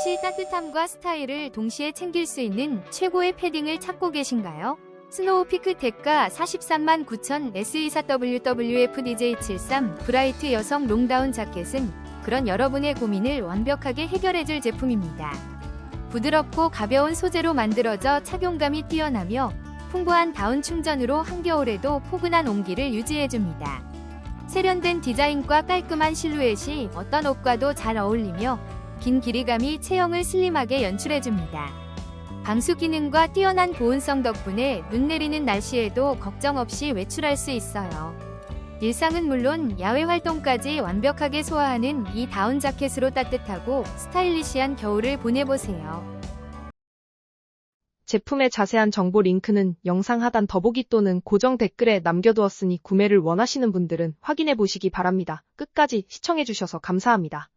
혹시 따뜻함과 스타일을 동시에 챙길 수 있는 최고의 패딩을 찾고 계신가요? 스노우 피크 텍가 43만 9천 S24WWFDJ73 브라이트 여성 롱다운 자켓은 그런 여러분의 고민을 완벽하게 해결해줄 제품입니다. 부드럽고 가벼운 소재로 만들어져 착용감이 뛰어나며 풍부한 다운 충전으로 한겨울에도 포근한 온기를 유지해줍니다. 세련된 디자인과 깔끔한 실루엣이 어떤 옷과도 잘 어울리며 긴 길이감이 체형을 슬림하게 연출해줍니다. 방수 기능과 뛰어난 보온성 덕분에 눈 내리는 날씨에도 걱정 없이 외출할 수 있어요. 일상은 물론 야외 활동까지 완벽하게 소화하는 이 다운 자켓으로 따뜻하고 스타일리시한 겨울을 보내보세요. 제품의 자세한 정보 링크는 영상 하단 더보기 또는 고정 댓글에 남겨두었으니 구매를 원하시는 분들은 확인해 보시기 바랍니다. 끝까지 시청해주셔서 감사합니다.